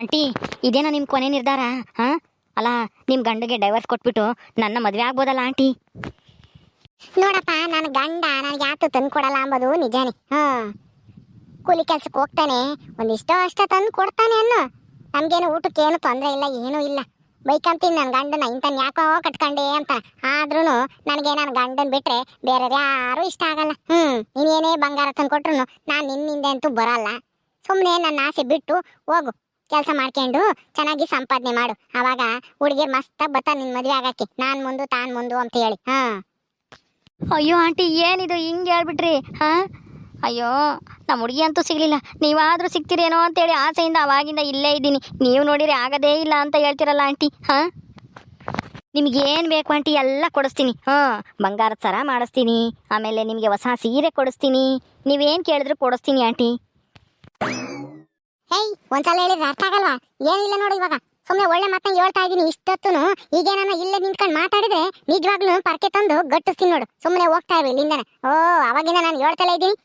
Aunty ಇದೇನಾ ನಿಮ್ಮ ಕೊನೆ ನಿರ್ಧಾರ ಹಾ? ಅಲ್ಲ ನಿಮ್ಮ ಗಂಡಗೆ ಡೈವರ್ಸ್ ಕೊಟ್ಬಿಟ್ಟು ನನ್ನ ಮದುವೆ ಆಗ್ಬೋದಲ್ಲ ಆಂಟಿ? ನೋಡಪ್ಪ ನನ್ನ ಗಂಡ ನನಗೆ ಯಾತು ತಂದು ಕೊಡಲ್ಲ ಅಂಬೋದು ನಿಜಾನೇ. ಹಾ. ಕೂಲಿ ಕೆಲ್ಸಕ್ಕೆ ಹೋಗ್ತಾನೆ ಒಂದಿಷ್ಟೋ ಅಷ್ಟ ತಂದು ಕೊಡ್ತಾನೆ ಅನ್ನೋ. ನಮ್ಗೇನು ಊಟಕ್ಕೆ ಏನು ತೊಂದರೆ ಇಲ್ಲ ಏನೂ ಇಲ್ಲ. ಬೈಕಂತೀನಿ ನನ್ನ ಗಂಡನ ಇಂಥನ್ ಯಾಕೋ ಕಟ್ಕೊಂಡೆ ಅಂತ. ಆದ್ರೂ ನನಗೆ ನನ್ನ ಗಂಡನ ಬಿಟ್ರೆ ಬೇರೆ ಯಾರೂ ಇಷ್ಟ ಆಗಲ್ಲ. ಹ್ಮ್ ನೀನೇನೇ ಬಂಗಾರ ತಂದು ಕೊಟ್ರು ನಾನು ನಿನ್ನಿಂದ ಅಂತೂ ಬರಲ್ಲ. ಸುಮ್ಮನೆ ನನ್ನ ಆಸೆ ಬಿಟ್ಟು ಹೋಗು. ಕೆಲಸ ಮಾಡ್ಕೊಂಡು ಚೆನ್ನಾಗಿ ಸಂಪಾದನೆ ಮಾಡು. ಅವಾಗ ಹುಡುಗಿರ್ ಮಸ್ತಾಗಿ ಬತ್ತಾ ನಿನ್ ಮದುವೆ ಆಗಕ್ಕೆ. ನಾನ್ ಮುಂದು, ತಾನ್ ಮುಂದು ಅಂತ ಹೇಳಿ. ಹಾ. ಅಯ್ಯೋ ಆಂಟಿ, ಏನಿದು? ಹಿಂಗೆ ಹೇಳ್ಬಿಟ್ರಿ. ಹಾ? ಅಯ್ಯೋ ನಮ್ಮ ಹುಡುಗಿ ಅಂತೂ ಸಿಗ್ಲಿಲ್ಲ. ನೀವಾದರೂ ಅಂತ ಅಂತೇಳಿ ಆಸೆಯಿಂದ ಅವಾಗಿಂದ ಇಲ್ಲೇ ಇದ್ದೀನಿ. ನೀವು ನೋಡಿರಿ ಆಗದೇ ಇಲ್ಲ ಅಂತ ಹೇಳ್ತಿರಲ್ಲ ಆಂಟಿ. ಹಾಂ? ನಿಮ್ಗೆ ಏನು ಬೇಕು ಆಂಟಿ? ಎಲ್ಲ ಕೊಡಿಸ್ತೀನಿ. ಹಾಂ, ಬಂಗಾರದ ಸರ ಮಾಡಿಸ್ತೀನಿ. ಆಮೇಲೆ ನಿಮಗೆ ಹೊಸ ಸೀರೆ ಕೊಡಿಸ್ತೀನಿ. ನೀವೇನು ಕೇಳಿದ್ರು ಕೊಡಿಸ್ತೀನಿ ಆಂಟಿ. ಹೇಯ್ ಒಂದ್ಸಲ ಹೇಳಿದ್ರೆ ಅರ್ಥ ಆಗಲ್ವಾ? ಏನಿಲ್ಲ ನೋಡು ಇವಾಗ. ಸುಮ್ನೆ ಒಳ್ಳೆ ಮಾತನ್ನ ಹೇಳ್ತಾ ಇದ್ದೀನಿ ಇಷ್ಟೊತ್ತುನು. ಈಗ ನಾನು ಇಲ್ಲೇ ನಿಂತ್ಕೊಂಡು ಮಾತಾಡಿದ್ರೆ ನಿಜವಾಗ್ಲೂ ಪರ್ಕೆ ತಂದು ಗಟ್ಟಿಸ್ತೀನಿ ನೋಡು. ಸುಮ್ಮನೆ ಹೋಗ್ತಾ ಇರ್ಲಿ ಇಲ್ಲಿಂದ ಓ, ಅವಾಗಿಂದ ನಾನು ಹೇಳ್ತಲೇ ಇದ್ದೀನಿ.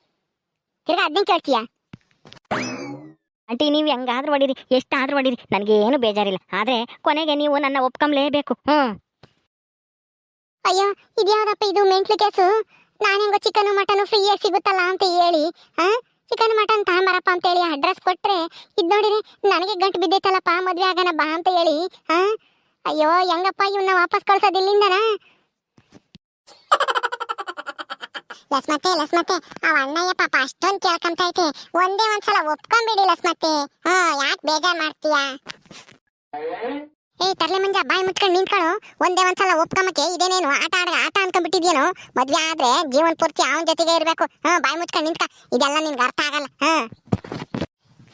ತಿರ್ಗಾ ಅದನ್ನ ಕೇಳ್ತೀಯಾ? ಆಂಟಿ, ನೀವು ಹೆಂಗಾದ್ರೂ ಹೊಡೀರಿ. ಎಷ್ಟಾದ್ರೂ ಹೊಡೀರಿ. ನನಗೆ ಏನು ಬೇಜಾರಿಲ್ಲ. ಆದರೆ ಕೊನೆಗೆ ನೀವು ನನ್ನ ಒಪ್ಕೊಂಬಲೇಬೇಕು. ಹ್ಞೂ ಅಯ್ಯೋ, ಇದ್ಯಾವ್ದಪ್ಪ ಇದು ಮೆಂಟ್ಲು ಕೇಸು? ಹೆಂಗೋ ಚಿಕನ್, ಮಟನ್ ಫ್ರೀಯಾಗಿ ಸಿಗುತ್ತಲ್ಲ ಅಂತ ಹೇಳಿ, ಹಾ? ಚಿಕನ್ ಮಟನ್ ತಗೊಂಬರಪ್ಪ ಅಂತ ಹೇಳಿ ಅಡ್ರೆಸ್ ಕೊಟ್ರೆ, ಇದ್ ನೋಡಿರಿ ನನಗೆ ಗಂಟು ಬಿದ್ದೈತಲ್ಲಪ್ಪ, ಮದುವೆ ಆಗೋಣ ಬಾ ಅಂತ ಹೇಳಿ, ಹಾ? ಅಯ್ಯೋ, ಹೆಂಗಪ್ಪ ಇವನ್ನ ವಾಪಸ್ ಕಳ್ಸೋದು ಇಲ್ಲಿಂದನ? ಲಸ್ಮತ್ತೆ ಲಸ್ಮತ್ತೆ, ಅವ ಅಣ್ಣಯ್ಯ ಪಾಪ ಅಷ್ಟೊಂದು ಕೇಳ್ಕೊಂತ ಐತೆ. ಒಂದೇ ಒಂದ್ಸಲ ಒಪ್ಕೊಂಬಿಡಿ ಲಸ್ಮತ್ತೆ. ಹಾ, ಯಾಕೆ ಬೇಜಾರ್ ಮಾಡ್ತೀಯಾ? ಏ, ತರ್ಲೆ ಮಂಜ, ಬಾಯಿ ಮುಚ್ಕೊಂಡು ನಿಂತ್ಕೊಳ್ಳು. ಒಂದೇ ಒಂದ್ಸಲ ಒಪ್ಕೊಂಬಕ್ಕೆ ಇದೇನೇನು? ಆಟ ಆಡ ಆಟ ಅನ್ಕೊಂಡ್ಬಿಟ್ಟಿದ್ಯೇನು? ಮದ್ವೆ ಆದ್ರೆ ಜೀವನ ಪೂರ್ತಿ ಅವನ ಜೊತೆಗೆ ಇರಬೇಕು. ಹಾ ಬಾಯಿ ಮುಚ್ಕೊಂಡು ನಿಂತ್ಕ. ಇದೆಲ್ಲ ನಿನ್ಗೆ ಅರ್ಥ ಆಗಲ್ಲ. ಹಾ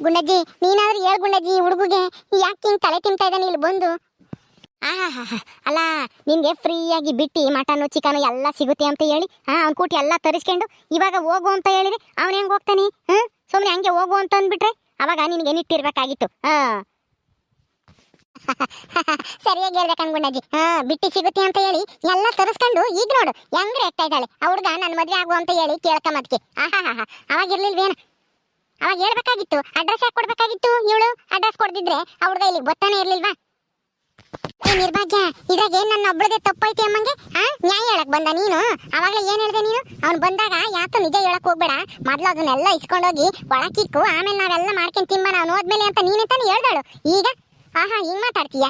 ಗುಂಡಜ್ಜಿ, ನೀನಾದ್ರೂ ಹೇಳ್ ಗುಂಡಜ್ಜಿ ಹುಡುಗಿಗೆ. ಯಾಕೆ ಹಿಂಗ್ ತಲೆ ತಿಂತಾ ಇದ್ದಾನೆ ಇಲ್ಲಿ ಬಂದು? ಆಹಾಹಾ. ಅಲ್ಲ, ನಿನ್ಗೆ ಫ್ರೀಯಾಗಿ ಬಿಟ್ಟು ಮಟನ್ನು ಚಿಕನು ಎಲ್ಲ ಸಿಗುತ್ತೆ ಅಂತ ಹೇಳಿ, ಹಾ, ಅವ್ನ ಕೂಟಿ ಎಲ್ಲ ತರಿಸ್ಕೊಂಡು ಇವಾಗ ಹೋಗು ಅಂತ ಹೇಳಿದ್ರೆ ಅವನು ಹೆಂಗ್ ಹೋಗ್ತಾನೆ? ಹ್ಮ್? ಸುಮ್ಮನೆ ಹಂಗೆ ಹೋಗು ಅಂತ ಅಂದ್ಬಿಟ್ರೆ ಅವಾಗ ನಿನ್ಗೆ ನಿಟ್ಟಿರ್ಬೇಕಾಗಿತ್ತು. ಹಾ. ಸರಿಯಾಗಿ ಹೇಳ್ಬೇಕನ್ ಗುಂಡಜ್ಜಿ. ಹಾ, ಬಿಟ್ಟಿ ಸಿಗುತ್ತೆ ಅಂತ ಹೇಳಿ ಎಲ್ಲ ತರಿಸ್ಕೊಂಡು ಈಗ ನೋಡು ಹೆಂಗ್ ರೇಗ್ತಾ ಇದ್ದಾಳೆ. ಆ ಹುಡ್ಗ ನನ್ನ ಮದ್ವೆ ಆಗು ಅಂತ ಹೇಳಿ ಕೇಳ್ಕೊಂಬದ್ಕೆ ಆಹಾ ಅವಾಗ ಇರ್ಲಿಲ್ವೇನ? ಅವಾಗ ಹೇಳ್ಬೇಕಾಗಿತ್ತು. ಅಡ್ರೆಸ್ ಯಾಕೆ ಕೊಡ್ಬೇಕಾಗಿತ್ತು ಇವಳು? ಅಡ್ರೆಸ್ ಕೊಡ್ದಿದ್ರೆ ಆ ಇಲ್ಲಿ ಗೊತ್ತಾನೆ ಇರ್ಲಿಲ್ವಾ? ನಿರ್ಭಾಗ್ಯ, ಇದ್ರಾಗ ಏನ್ ನನ್ನ ಒಬ್ಳದೇ ತಪ್ಪೈತಿ ಅಮ್ಮಂಗೆ? ಆ, ನ್ಯಾಯ ಹೇಳಕ್ ಬಂದ ನೀನು? ಅವಾಗಲೇ ಏನ್ ಹೇಳ್ದೆ ನೀನು? ಅವ್ನು ಬಂದಾಗ ಯಾತು ನಿಜ ಹೇಳಕ್ ಹೋಗ್ಬೇಡ. ಮೊದ್ಲು ಅದನ್ನೆಲ್ಲ ಇಸ್ಕೊಂಡೋಗಿ ಒಳಕಿಕ್ಕು, ಆಮೇಲೆ ನಾವೆಲ್ಲ ಮಾಡ್ಕೊಂಡ್ ತಿಂಬ ನಾವು ನೋದ್ಮೇಲೆ ಅಂತ ನೀನೇ ತಾನೇ ಹೇಳ್ದಾಳು. ಈಗ ಆಹಾ ಹಿಂಗ್ ಮಾತಾಡ್ತೀಯ?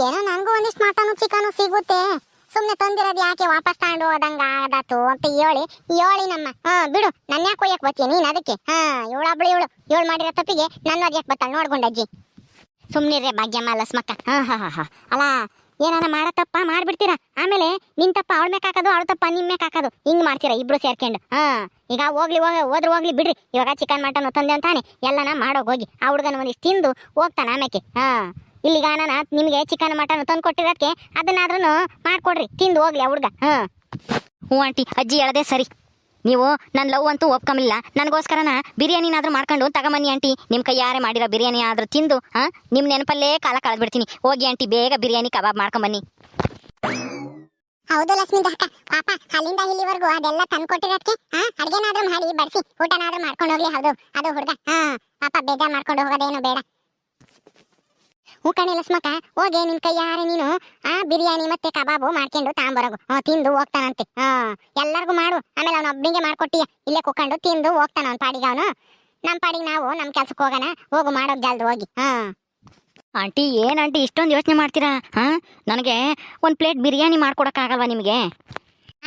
ಏನೋ ನನಗೂ ಒಂದಿಷ್ಟು ಮಟನು ಚಿಕನು ಸಿಗುತ್ತೆ. ಸುಮ್ಮನೆ ತಂದಿರೋದು ಯಾಕೆ ವಾಪಸ್ ತಗೊಂಡು ಹೋದಂಗ ಆದಾತು ಅಂತ ಹೇಳಿ ಹೇಳಿ ನಮ್ಮ. ಹಾ, ಬಿಡು ನನ್ನ ಯಾಕೆ ಒಯ್ಯಕ್ ಬರ್ತೀಯ? ನೀನ್ ಅದಕ್ಕೆ. ಹಾ ಇವಳೊಬ್ಳು ಇವಳು. ಇವಳು ಮಾಡಿರೋ ತಪ್ಪಿಗೆ ನನ್ನ ಯಾಕೆ ಬತ್ತಾಳ ನೋಡ್ಕೊಂಡಜ್ಜಿ ಸುಮ್ಮನಿರ್ರೆ ಭಾಗ್ಯಮ್ಮ ಲಸ್ಮಕ್ಕ. ಹಾ ಹಾ ಹಾ ಹಾ. ಅಲ್ಲ ಏನಾರ ಮಾಡತ್ತಪ್ಪ ತಪ್ಪ ಮಾಡ್ಬಿಡ್ತೀರಾ? ಆಮೇಲೆ ನಿನ್ ತಪ್ಪ ಅವಳ ಮ್ಯಾಕ್ ಹಾಕೋದು, ಅವಳ ತಪ್ಪ ನಿಮ್ ಮ್ಯಾಕ್ ಹಾಕೋದು. ಹಿಂಗ್ ಮಾಡ್ತೀರಾ ಇಬ್ರು ಸೇರ್ಕೊಂಡು? ಹಾ, ಈಗ ಹೋಗ್ಲಿ, ಹೋಗ, ಹೋದ್ರು ಹೋಗ್ಲಿ ಬಿಡ್ರಿ. ಇವಾಗ ಚಿಕನ್ ಮಟನ್ ತಂದೆ ಅಂತಾನೆ. ಎಲ್ಲನ ಮಾಡೋಗ್ ಹೋಗಿ. ಆ ಹುಡುಗನ ಒಂದಿಷ್ಟು ತಿಂದು ಹೋಗ್ತಾನೆ ಆಮೇಕೆ. ಹಾ, ಇಲ್ಲಿಗ ನಾನು ನಿಮಗೆ ಚಿಕನ್ ಮಟನ್ ತಂದು ಕೊಟ್ಟಿರೋದಕ್ಕೆ ಅದನ್ನಾದ್ರೂ ಮಾಡ್ಕೊಡ್ರಿ. ತಿಂದು ಹೋಗ್ಲಿ ಆ ಹುಡುಗ. ಹಾ. ಹ್ಞೂ ಆಂಟಿ, ಅಜ್ಜಿ ಹೇಳದೆ ಸರಿ. ನೀವು ನನ್ನ ಲವ್ ಅಂತೂ ಒಪ್ಕೊಂಬಿಲ್ಲ ನನಗೋಸ್ಕರನ ಬಿರಿಯಾನಿನಾದ್ರೂ ಮಾಡ್ಕೊಂಡು ತಗೊಂಬನ್ನಿ ಆಂಟಿ. ನಿಮ್ಮ ಕೈ ಯಾರೇ ಮಾಡಿರೋ ಬಿರಿಯಾನಿ ಆದ್ರೂ ತಿಂದು ಹಾಂ ನಿಮ್ಮ ನೆನಪಲ್ಲೇ ಕಾಲ ಕಳೆದ್ಬಿಡ್ತೀನಿ. ಹೋಗಿ ಆಂಟಿ, ಬೇಗ ಬಿರಿಯಾನಿ ಕಬಾಬ್ ಮಾಡ್ಕೊಂಬನ್ನಿ. ಹೌದು ಲಕ್ಷ್ಮಿ ಅಕ್ಕ ಪಾಪ, ಅಲ್ಲಿಂದ ಇಲ್ಲಿವರೆಗೂ ಅದೆಲ್ಲ ತಂದ್ಕೊಟ್ಟಿರೋದಕ್ಕೆ ಹಾ ಅಡ್ಗೆನಾದ್ರೂ ಮಾಡಿ ಬಡಿಸಿ ಊಟನಾದ್ರೂ ಮಾಡ್ಕೊಂಡು ಹೋಗ್ಲಿ, ಹೌದು. ಅದು ಹುಡುಗ. ಹಾ ಪಾಪ, ಬೇಜಾರ್ ಮಾಡ್ಕೊಂಡು ಹೋಗೋದೇನು ಬೇಡ. ಹ್ಞೂ ಕಣೆ ಲಸ್ಮಕ ಹೋಗಿ ನಿನ್ ಕೈಯಾರೆ ನೀನು. ಆ, ಬಿರಿಯಾನಿ ಮತ್ತೆ ಕಬಾಬು ಮಾಡ್ಕೊಂಡು ತಾಂಬರೋಗು. ತಿಂದು ಹೋಗ್ತಾನಂತೆ. ಹಾ, ಎಲ್ಲರಿಗೂ ಮಾಡು. ಆಮೇಲೆ ಅವನ ಒಬ್ಬನಿಗೆ ಮಾಡ್ಕೊಟ್ಟಿಯ. ಇಲ್ಲೇ ಕುತ್ಕೊಂಡು ತಿಂದು ಹೋಗ್ತಾನ ಅವ್ನ ಪಾಡಿಗೆ ಅವನು. ನಮ್ಮ ಪಾಡಿಗೆ ನಾವು ನಮ್ಮ ಕೆಲ್ಸಕ್ಕೆ ಹೋಗೋಣ. ಹೋಗು ಮಾಡೋದು ಜಲ್ದು ಹೋಗಿ. ಹಾ. ಆಂಟಿ, ಏನು ಆಂಟಿ, ಇಷ್ಟೊಂದು ಯೋಚನೆ ಮಾಡ್ತೀರಾ? ಹಾ, ನನಗೆ ಒಂದು ಪ್ಲೇಟ್ ಬಿರಿಯಾನಿ ಮಾಡ್ಕೊಡಕ್ಕಾಗಲ್ವಾ ನಿಮಗೆ?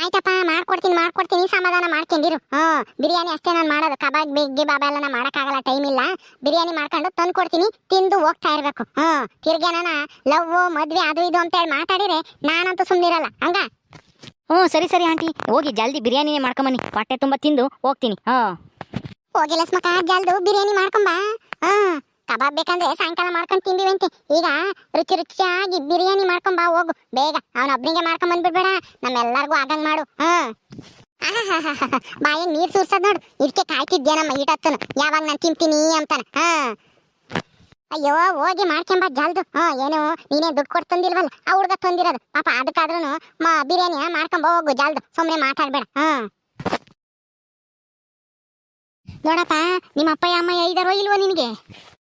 ಆಯ್ತಪ್ಪ ಮಾಡ್ಕೊಡ್ತೀನಿ ಮಾಡ್ಕೊಡ್ತೀನಿ ಸಮಾಧಾನ ಮಾಡ್ಕೊಂಡಿರು. ಹಾ ಬಿರಿಯಾನಿ ಅಷ್ಟೇ ನಾನು ಮಾಡೋದು. ಕಬಾಬ್ ಬಿಗ್ಗಿ ಬಾಬಾ ಎಲ್ಲ ನಾನು ಮಾಡೋಕ್ಕಾಗಲ್ಲ ಟೈಮ್ ಇಲ್ಲ. ಬಿರಿಯಾನಿ ಮಾಡ್ಕೊಂಡು ತಂದು ಕೊಡ್ತೀನಿ ತಿಂದು ಹೋಗ್ತಾ ಇರಬೇಕು. ಹಾ ತಿರ್ಗಿ ನಾನು ಲವ್ ಮದ್ವೆ ಅದು ಇದು ಅಂತ ಹೇಳಿ ಮಾತಾಡಿದ್ರೆ ನಾನಂತೂ ಸುಮ್ಮನಿರಲ್ಲ ಹಂಗ? ಹ್ಞೂ ಸರಿ ಸರಿ ಆಂಟಿ. ಹೋಗಿ ಜಲ್ದಿ ಬಿರಿಯಾನಿನೇ ಮಾಡ್ಕೊಂಬನ್ನಿ. ಹೊಟ್ಟೆ ತುಂಬ ತಿಂದು ಹೋಗ್ತೀನಿ. ಹಾಂ ಹೋಗಿ ಲಸ್ಮಕ ಜಲ್ದು ಬಿರಿಯಾನಿ ಮಾಡ್ಕೊಂಬ. ಹಾ ಕಬಾಬ್ ಬೇಕಂದ್ರೆ ಸಾಯಂಕಾಲ ಮಾಡ್ಕೊಂಡು ತಿಂದಿವಂತೆ. ಈಗ ರುಚಿ ರುಚಿಯಾಗಿ ಬಿರಿಯಾನಿ ಮಾಡ್ಕೊಂಡ್ ಬಾ, ಹೋಗು. ಬೇಗ. ಅವನ ಒಬ್ನಿಗೆ ಮಾಡ್ಕೊಂಡ್ ಬಂದ್ಬಿಡ್ಬೇಡ. ನಮ್ಮೆಲ್ಲರಿಗೂ ಆಗಂಗ್ ಮಾಡು. ಹಾ ಬಾಯಿ ನೀರ್ ಸುರ್ಸದ್ ನೋಡು. ಇದಕ್ಕೆ ಕಾಯ್ತಿದ್ಯಾ ನಮ್ಮ ಈಟತ್ತನು ಯಾವಾಗ ನಾನು ತಿಂತೀನಿ ಅಂತಾನ. ಹಾ ಅಯ್ಯೋ, ಹೋಗಿ ಮಾಡ್ಕೊಂಬ ಜಲ್ದು. ಹಾ ಏನು, ನೀನೇ ದುಡ್ಡು ಕೊಟ್ಟು ತಂದಿಲ್ವಲ್ಲ? ಆ ಹುಡುಗ ತಂದಿರೋದು. ಪಾಪ ಅದಕ್ಕಾದ್ರೂ ಬಿರಿಯಾನಿ ಮಾಡ್ಕೊಂಬ ಹೋಗು ಜಲ್ದು. ಸುಮ್ಮನೆ ಮಾತಾಡ್ಬೇಡ. ಹಾ ನೋಡಪ್ಪ ನಿಮ್ಮ ಅಪ್ಪ ಅಮ್ಮ ಇದಾರೋ ಇಲ್ವೋ ನಿನಗೆ?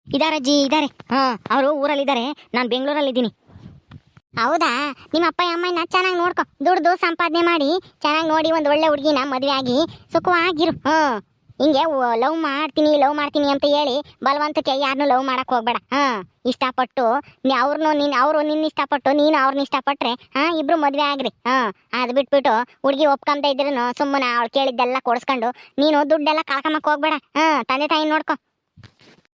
ಇದಾರಜ್ಜಿ ಇದಾರೆ. ಹಾ, ಅವರು ಊರಲ್ಲಿದ್ದಾರೆ. ನಾನು ಬೆಂಗಳೂರಲ್ಲಿದ್ದೀನಿ. ಹೌದಾ? ನಿಮ್ಮ ಅಪ್ಪ ಅಮ್ಮನ ಚೆನ್ನಾಗಿ ನೋಡ್ಕೊ. ದುಡ್ದು ಸಂಪಾದನೆ ಮಾಡಿ ಚೆನ್ನಾಗಿ ನೋಡಿ ಒಂದು ಒಳ್ಳೆ ಹುಡುಗಿನ ಮದುವೆ ಆಗಿ ಸುಖವಾಗಿರು. ಹ್ಞೂ ಹಿಂಗೆ ಲವ್ ಮಾಡ್ತೀನಿ ಲವ್ ಮಾಡ್ತೀನಿ ಅಂತ ಹೇಳಿ ಬಲವಂತಕ್ಕೆ ಯಾರನ್ನೂ ಲವ್ ಮಾಡಕ್ ಹೋಗ್ಬೇಡ. ಹಾ. ಇಷ್ಟಪಟ್ಟು ಅವ್ರನ್ನೂ ನೀನು, ಅವರು ನಿನ್ನ ಇಷ್ಟಪಟ್ಟು, ನೀನು ಅವ್ರನ್ನ ಇಷ್ಟಪಟ್ರೆ, ಹಾ, ಇಬ್ರು ಮದುವೆ ಆಗ್ರಿ. ಹಾ. ಅದು ಬಿಟ್ಬಿಟ್ಟು ಹುಡುಗಿ ಒಪ್ಕೊಂತ ಇದ್ರೂ ಸುಮ್ಮನೆ ಅವ್ಳು ಕೇಳಿದ್ದೆಲ್ಲ ಕೊಡ್ಸ್ಕೊಂಡು ನೀನು ದುಡ್ಡೆಲ್ಲ ಕಳ್ಕೊಂಬಕ್ ಹೋಗ್ಬೇಡ. ಹಾ, ತಂದೆ ತಾಯಿ ನೋಡ್ಕೊ.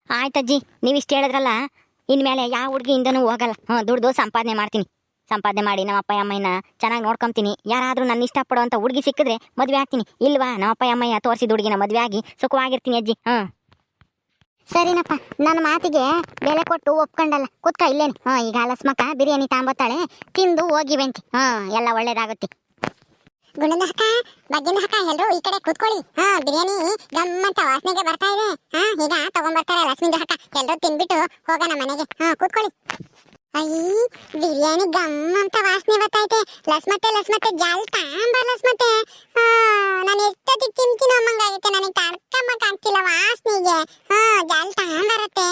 ಆಯ್ತಜ್ಜಿ ನೀವು ಇಷ್ಟು ಹೇಳಿದ್ರಲ್ಲ, ಇನ್ಮೇಲೆ ಯಾವ ಹುಡುಗಿಯಿಂದನೂ ಹೋಗಲ್ಲ. ಹ್ಞೂ ದುಡ್ದು ಸಂಪಾದನೆ ಮಾಡ್ತೀನಿ. ಸಂಪಾದನೆ ಮಾಡಿ ನಮ್ಮ ಅಪ್ಪ ಅಮ್ಮಯ್ಯನ ಚೆನ್ನಾಗಿ ನೋಡ್ಕೊಂತೀನಿ. ಯಾರಾದರೂ ನನ್ನ ಇಷ್ಟಪಡುವಂಥ ಹುಡುಗಿ ಸಿಕ್ಕಿದ್ರೆ ಮದುವೆ ಆಗ್ತೀನಿ. ಇಲ್ವಾ? ನಮ್ಮ ಅಪ್ಪ ಅಮ್ಮಯ್ಯ ತೋರಿಸಿದ ಹುಡುಗಿನ ಮದುವೆ ಆಗಿ ಸುಖವಾಗಿರ್ತೀನಿ ಅಜ್ಜಿ. ಹ್ಞೂ ಸರಿನಪ್ಪ, ನನ್ನ ಮಾತಿಗೆ ಬೆಲೆ ಕೊಟ್ಟು ಒಪ್ಕೊಂಡಲ್ಲ. ಕುತ್ಕ, ಇಲ್ಲೇನು? ಹಾಂ ಈಗ ಅಲಸ್ಮಕ್ಕ ಬಿರಿಯಾನಿ ತಾಂಬತ್ತಾಳೆ. ತಿಂದು ಹೋಗಿ ಬೆಂತಿ ಹಾಂ ಎಲ್ಲ ಒಳ್ಳೇದಾಗುತ್ತೆ. ಗುಣದ ಹಕ್ಕ ಬಗ್ಗಿನ ಹಕ್ಕ ಎಲ್ರು ಈ ಕಡೆ ಕೂತ್ಕೊಳ್ಳಿ. ಹಾ, ಬಿರಿಯಾನಿ ಗಮ್ಮಂತ ವಾಸನೆಗೆ ಬರ್ತಾ ಇದೆ. ಹಾ, ಈಗ ತಗೊಂಡ್ಬರ್ತಾರೆ ಲಕ್ಷ್ಮಿಂದ ಹಕ್ಕ ಎಲ್ರು ತಿನ್ಬಿಟ್ಟು ಹೋಗೋಣ ಮನೆಗೆ. ಹಾ, ಕೂತ್ಕೊಳ್ಳಿ. ಅಯ್ಯ, ಬಿರಿಯಾನಿ ಗಮ್ಮಂತ ವಾಸನೆ ಬರ್ತೈತೆ. ಲಸ್ಮತ್ತೆ ಲಸ್ಮತ್ತೆ, ಜಾಲ್ ತಾಂಬರ್ ಲಸ್ಮತ್ತೆ. ನಾನು ಎಷ್ಟೊತ್ತಿಗೆ ತಿಂತೀನೋ ಅಮ್ಮಂಗಾಗೈತೆ ನನಗೆ ತಡ್ಕಮ್ಮಕ್ ಆಗ್ತಿಲ್ಲ ವಾಸನೆಗೆ. ಹಾ, ಜಾಲ್ ತಾಂಬರತ್ತೆ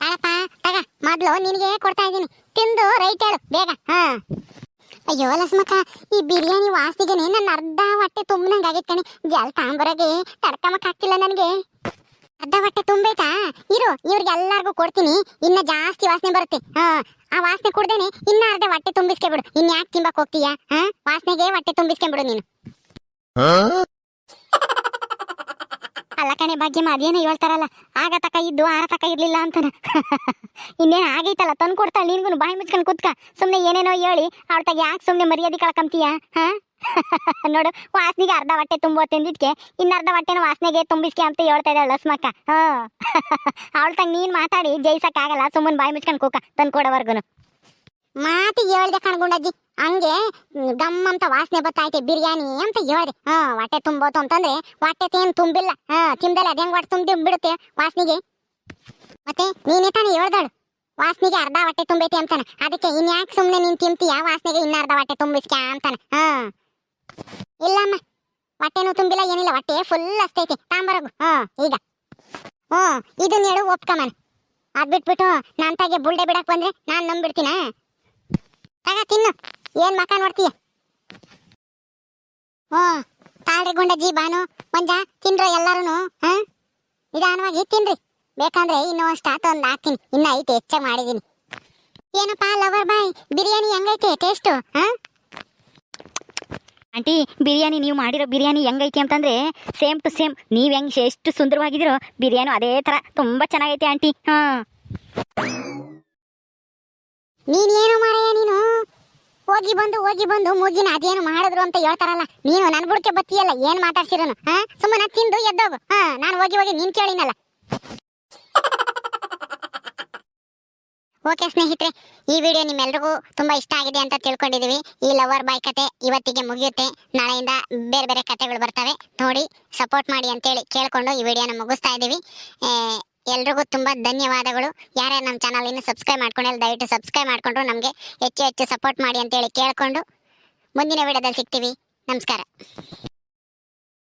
ತಾಳಪ್ಪ, ತಗ, ಮೊದಲು ನಿನಗೆ ಕೊಡ್ತಾ ಇದ್ದೀನಿ. ತಿಂದು ರೈಟ್ ಹೇಳು, ಬೇಗ. ಹಾ. ಅಯ್ಯೋ ಲಸ್ಮಕ್ಕ ಈ ಬಿರಿಯಾನಿ ವಾಸನೆಗೆ ನನ್ನ ಅರ್ಧ ಹೊಟ್ಟೆ ತುಂಬನಂಗ್ ಆಗೈತೆ ಕಣೆ. ಜಲ್ ತಾಂಬರಗೆ ತಡ್ಕಮಕ್ ಆಗ್ತಿಲ್ಲ ನನಗೆ. ಅರ್ಧ ಹೊಟ್ಟೆ ತುಂಬೈತಾ ಇರು ಇವ್ರಿಗೆಲ್ಲರಿಗೂ ಕೊಡ್ತೀನಿ. ಇನ್ನ ಜಾಸ್ತಿ ವಾಸನೆ ಬರುತ್ತೆ. ಹಾ ಆ ವಾಸನೆ ಕುಡ್ದೇನೆ ಇನ್ನ ಅರ್ಧ ಹೊಟ್ಟೆ ತುಂಬಿಸ್ಕೊಂಬಿಡು ಇನ್ ಯಾಕೆ ತಿಂಬಕ್ ಹೋಗ್ತೀಯಾ? ಹ ವಾಸನೆಗೆ ಹೊಟ್ಟೆ ತುಂಬಿಸ್ಕೊಂಬಿಡು ನೀನು. ಅಲ್ಲ ಕಣೆ ಭಾಗ್ಯಮ್ಮ ಅದೇನೋ ಹೇಳ್ತಾರಲ್ಲ, ಆಗ ತಕ ಇದ್ದು, ಆರ ತಕ ಇರ್ಲಿಲ್ಲ ಅಂತಾನ. ಇನ್ನೇನು ಆಗೈತಲ್ಲ, ತಂದು ಕೊಡ್ತಾಳೆ ನಿನ್ಗೂ ಬಾಯಿ ಮುಚ್ಕೊಂಡು ಕುತ್ಕ. ಸುಮ್ಮನೆ ಏನೇನೋ ಹೇಳಿ ಅವ್ರ ತಗ ಯಾಕೆ ಸುಮ್ಮನೆ ಮರ್ಯಾದೆ ಕಳ್ಕೊಂತೀಯ ಹಾ? ನೋಡು, ವಾಸನೆಗೆ ಅರ್ಧ ಹೊಟ್ಟೆ ತುಂಬೋ ತಿಂದಿದ್ಕೆ, ಇನ್ನರ್ಧ ಹೊಟ್ಟೆನ ವಾಸನೆಗೆ ತುಂಬಿಸ್ಕೆ ಅಂತ ಹೇಳ್ತಾ ಇದ್ದಾಳೆ ಲಸ್ಮಕ್ಕ. ಹಾ. ಅವಳ ತಂಗ ನೀನ್ ಮಾತಾಡಿ ಆಗಲ್ಲ ಸುಮ್ಮನೆ ಬಾಯಿ ಮುಚ್ಕೊಂಡು ಕೂಕ, ತಂದು ಮಾತಿಗೆ ಹೇಳ್ದೆ ಕಣ್ಗುಂಡಜ್ಜಿ ಹಂಗೆ ಗಮ್ ಅಂತ ವಾಸನೆ ಬರ್ತೈತೆ ಬಿರಿಯಾನಿ ಅಂತ ಹೇಳ್ದೆ. ಹಾ, ಹೊಟ್ಟೆ ತುಂಬೋತು ಅಂತಂದ್ರೆ ಹೊಟ್ಟೆ ಏನ್ ತುಂಬಿಲ್ಲ. ಹಾ, ತಿಂದಲ್ಲ, ಅದೇ ಹೊಟ್ಟೆ ತುಂಬಿ ಬಿಡುತ್ತೆ ವಾಸನೆಗೆ? ಮತ್ತೆ ನೀನೇ ತಾನೇ ಹೇಳ್ದಾಳು? ವಾಸನೆಗೆ ಅರ್ಧ ಹೊಟ್ಟೆ ತುಂಬೈತೆ ಅಂತಾನೆ. ಅದಕ್ಕೆ ಇನ್ಯಾಕ್ ಸುಮ್ನೆ ನೀನ್ ತಿಂತೀಯ? ವಾಸನೆಗೆ ಇನ್ನ ಅರ್ಧ ಹೊಟ್ಟೆ ತುಂಬಿಸ್ಕ್ಯಾ ಅಂತಾನೆ. ಹಾ. ಇಲ್ಲಮ್ಮ, ಹೊಟ್ಟೆನೂ ತುಂಬಿಲ್ಲ, ಏನಿಲ್ಲ. ಹೊಟ್ಟೆ ಫುಲ್ ಅಸ್ತೈತೆ. ತಾಂಬರಗು. ಹಾ, ಈಗ. ಹ್ಞೂ ಇದನ್ನ ಹೇಳು ಒಪ್ಕಮನ ಅದ್ ಬಿಟ್ಬಿಟ್ಟು ನಾನ್ ತಾಗೆ ಬುಲ್ಡೆ ಬಿಡಕ್ ಬಂದ್ರೆ ನಾನ್ ನಂಬಿಡ್ತೀನ? ತಗ ತಿನ್ನು. ಏನ್ ಮಕ ನೋಡ್ತೀಯ? ಓ ತಾಳ್ರಿ ಗುಂಡಜ್ಜಿ ಬಾನು ಮಂಜ ತಿನ್ರ ಎಲ್ಲಾರು ಹಾ? ನಿಧಾನವಾಗಿ ತಿನ್ರಿ. ಬೇಕಂದ್ರೆ ಇನ್ನೂ ಅಷ್ಟು ಆತ ಒಂದು ಹಾಕ್ತೀನಿ. ಇನ್ನ ಐತೆ ಹೆಚ್ಚಾಗಿ ಮಾಡಿದೀನಿ. ಏನಪ್ಪಾ ಲವರ್ ಬಾಯ್ ಬಿರಿಯಾನಿ ಹೆಂಗೈತೆ ಟೇಸ್ಟು ಹಾ? ಆಂಟಿ ಬಿರಿಯಾನಿ ನೀವು ಮಾಡಿರೋ ಬಿರಿಯಾನಿ ಹೆಂಗೈತಿ ಅಂತಂದ್ರೆ ಸೇಮ್ ಟು ಸೇಮ್. ನೀವು ಹೆಂಗ್ ಎಷ್ಟು ಸುಂದರವಾಗಿದ್ದೀರೋ ಬಿರಿಯಾನಿ ಅದೇ ಥರ. ತುಂಬಾ ಚೆನ್ನಾಗೈತೆ ಆಂಟಿ. ಹಾ. ನೀನೇನು ಮಾರಯ್ಯ ನೀನು? ಹೋಗಿ ಬಂದು ಹೋಗಿ ಬಂದು ಮೂಗಿನ ಅದೇನು ಮಾಡಿದ್ರು ಅಂತ ಹೇಳ್ತಾರಲ್ಲ, ನೀನು ನನ್ ಬುಡಕ್ಕೆ ಬತ್ತಿಯಲ್ಲ, ಏನ್ ಮಾತಾಡ್ಸಿರೋನು, ಹಾ? ಸುಮ್ಮನೆ ತಿಂದು ಎದ್ದೋಗು, ಹಾ? ನಾನು ಹೋಗಿ ಹೋಗಿ ನೀನ್ ಕೇಳಿನಲ್ಲ. ಓಕೆ ಸ್ನೇಹಿತರೆ, ಈ ವಿಡಿಯೋ ನಿಮ್ಮೆಲ್ರಿಗೂ ತುಂಬಾ ಇಷ್ಟ ಆಗಿದೆ ಅಂತ ತಿಳ್ಕೊಂಡಿದೀವಿ. ಈ ಲವರ್ ಬಾಯ್ ಕತೆ ಇವತ್ತಿಗೆ ಮುಗಿಯುತ್ತೆ. ನಾಳೆಯಿಂದ ಬೇರೆ ಬೇರೆ ಕತೆಗಳು ಬರ್ತವೆ. ನೋಡಿ ಸಪೋರ್ಟ್ ಮಾಡಿ ಅಂತೇಳಿ ಕೇಳಿಕೊಂಡು ಈ ವಿಡಿಯೋನ ಮುಗಿಸ್ತಾ ಇದ್ದೀವಿ ಎಲ್ರಿಗೂ ತುಂಬಾ ಧನ್ಯವಾದಗಳು. ಯಾರ್ಯಾರು ನಮ್ಮ ಚಾನಲ್ ಇನ್ನು ಸಬ್ಸ್ಕ್ರೈಬ್ ಮಾಡ್ಕೊಂಡಿಲ್ಲ, ದಯವಿಟ್ಟು ಸಬ್ಸ್ಕ್ರೈಬ್ ಮಾಡ್ಕೊಂಡು ನಮಗೆ ಹೆಚ್ಚು ಹೆಚ್ಚು ಸಪೋರ್ಟ್ ಮಾಡಿ ಅಂತೇಳಿ ಕೇಳ್ಕೊಂಡು ಮುಂದಿನ ವಿಡಿಯೋದಲ್ಲಿ ಸಿಗ್ತೀವಿ. ನಮಸ್ಕಾರ.